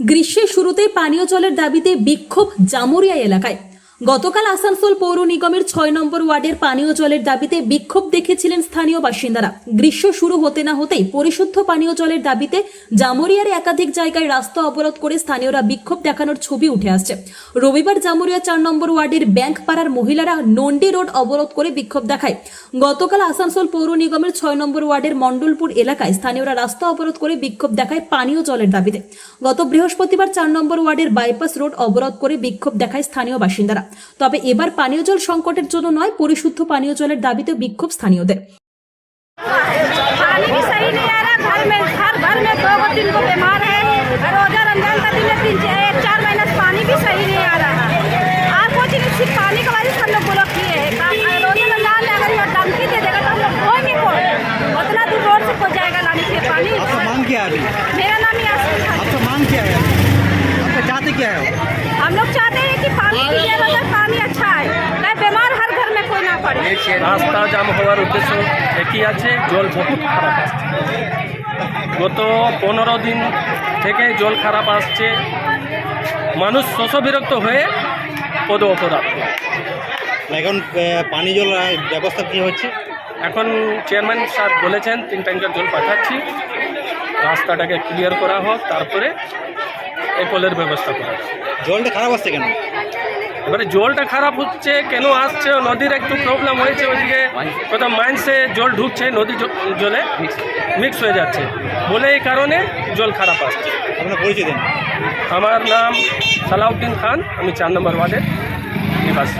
গ্রীষ্মের শুরুতে পানীয় জলের দাবিতে বিক্ষোভ জামুরিয়া এলাকায়। গতকাল আসানসোল পৌর নিগমের ছয় নম্বর ওয়ার্ডের পানীয় জলের দাবিতে বিক্ষোভ দেখেছিলেন স্থানীয় বাসিন্দারা। গ্রীষ্ম শুরু হতে না হতেই পরিশুদ্ধ পানীয় জলের দাবিতে জামুরিয়ার একাধিক জায়গায় রাস্তা অবরোধ করে স্থানীয়রা বিক্ষোভ দেখানোর ছবি উঠে আসছে। রবিবার জামুরিয়া চার নম্বর ওয়ার্ডের ব্যাংক পাড়ার মহিলারা নন্ডি রোড অবরোধ করে বিক্ষোভ দেখায়। গতকাল আসানসোল পৌর নিগমের ছয় নম্বর ওয়ার্ডের মণ্ডলপুর এলাকায় স্থানীয়রা রাস্তা অবরোধ করে বিক্ষোভ দেখায় পানীয় জলের দাবিতে। গত বৃহস্পতিবার চার নম্বর ওয়ার্ডের বাইপাস রোড অবরোধ করে বিক্ষোভ দেখায় স্থানীয় বাসিন্দারা। তবে এবার পানীয় জল সংকটের জন্য নয় পরিশুদ্ধ পানীয় জলের দাবিতে বিক্ষোভ স্থানীয়দের पानी भी सही नहीं आ रहा घर में हर घर में दो गो तीन गो बीमार है रोजा रमजान का दिन में तीन एक चार महीने से पानी भी सही नहीं आ रहा आप कुछ नहीं सिर्फ पानी का वजह से हम लोग ब्लॉक किए हैं का- रोजा रमजान में अगर ये टंकी दे देगा तो हम लोग कोई नहीं कोई उतना दूर रोड से कोई जाएगा लाने के लिए पानी आपका मांग क्या है अभी मेरा नाम यासीन রাস্তা জাম হওয়ার উদ্দেশ্য একই আছে জল বহুত খারাপ আসছে। গত পনেরো দিন থেকে জল খারাপ আসছে। মানুষ বিরক্ত হয়ে পদ অপরাধ এখন আহ, পানি জল ব্যবস্থা কি হচ্ছে? এখন চেয়ারম্যান স্যার বলেছেন তিন ট্যাঙ্কার জল পাঠাচ্ছি। রাস্তাটাকে ক্লিয়ার করা হোক তারপরে এই কলের ব্যবস্থা করা। জলটা খারাপ আসছে কেন? এবারে জলটা খারাপ হচ্ছে কেন আসছে নদীর একটু প্রবলেম হয়েছে ওইদিকে কোথাও মাইন্সে জল ঢুকছে নদী জলে মিক্স হয়ে যাচ্ছে। বলে এই কারণে জল খারাপ আসছে। আপনার পরিচয় দেন আমার নাম সালাউদ্দিন খান আমি চার নম্বর ওয়ার্ডের নিবাসী।